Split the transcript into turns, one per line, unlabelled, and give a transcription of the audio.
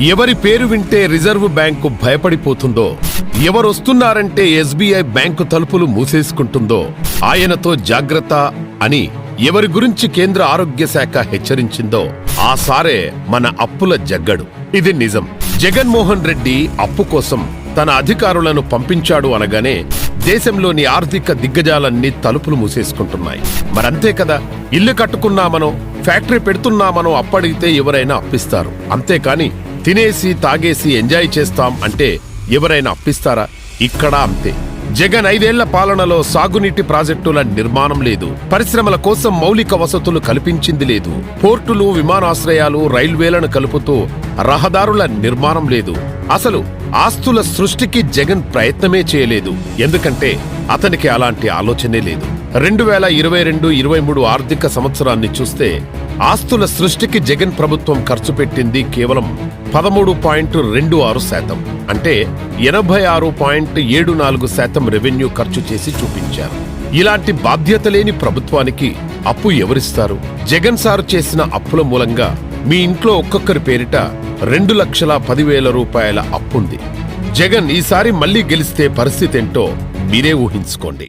ఎవరి పేరు వింటే రిజర్వ్ బ్యాంకు భయపడిపోతుందో ఎవరొస్తున్నారంటే ఎస్బీఐ బ్యాంకు తలుపులు మూసేసుకుంటుందో ఆయనతో జాగ్రత్త అని ఎవరి గురించి కేంద్ర ఆరోగ్య శాఖ హెచ్చరించిందో ఆ సారే మన అప్పుల జగ్గడు. ఇది నిజం. జగన్మోహన్ రెడ్డి అప్పు కోసం తన అధికారులను పంపించాడు అనగానే దేశంలోని ఆర్థిక దిగ్గజాలన్నీ తలుపులు మూసేసుకుంటున్నాయి. మరంతే కదా ఇల్లు కట్టుకున్నామనో ఫ్యాక్టరీ పెడుతున్నామనో అప్పడిగితే ఎవరైనా అప్పిస్తారు. అంతేకాని తినేసి తాగేసి ఎంజాయ్ చేస్తాం అంటే ఎవరైనా అప్పిస్తారా? ఇక్కడ అంతే. జగన్ ఐదేళ్ళ పాలనలో సాగునీటి ప్రాజెక్టుల నిర్మాణం లేదు. పరిశ్రమల కోసం మౌలిక వసతులు కల్పించింది లేదు. పోర్టులు విమానాశ్రయాలు రైల్వేలను కలుపుతూ రహదారుల నిర్మాణం లేదు. అసలు ఆస్తుల సృష్టికి జగన్ ప్రయత్నమే చేయలేదు. ఎందుకంటే అతనికి అలాంటి ఆలోచనే లేదు. రెండు వేల ఇరవై రెండు ఇరవై మూడు ఆర్థిక సంవత్సరాన్ని చూస్తే ఆస్తుల సృష్టికి జగన్ ప్రభుత్వం ఖర్చు పెట్టింది కేవలం పదమూడు పాయింట్ రెండు ఆరు శాతం. అంటే ఎనభై ఆరు పాయింట్ ఏడు నాలుగు శాతం రెవెన్యూ ఖర్చు చేసి చూపించారు. ఇలాంటి బాధ్యత లేని ప్రభుత్వానికి అప్పు ఎవరిస్తారు? జగన్ సారు చేసిన అప్పుల మూలంగా మీ ఇంట్లో ఒక్కొక్కరి పేరిట రెండు లక్షల పదివేల రూపాయల అప్పుంది. జగన్ ఈసారి మళ్ళీ గెలిస్తే పరిస్థితి ఏంటో మీరే ఊహించుకోండి.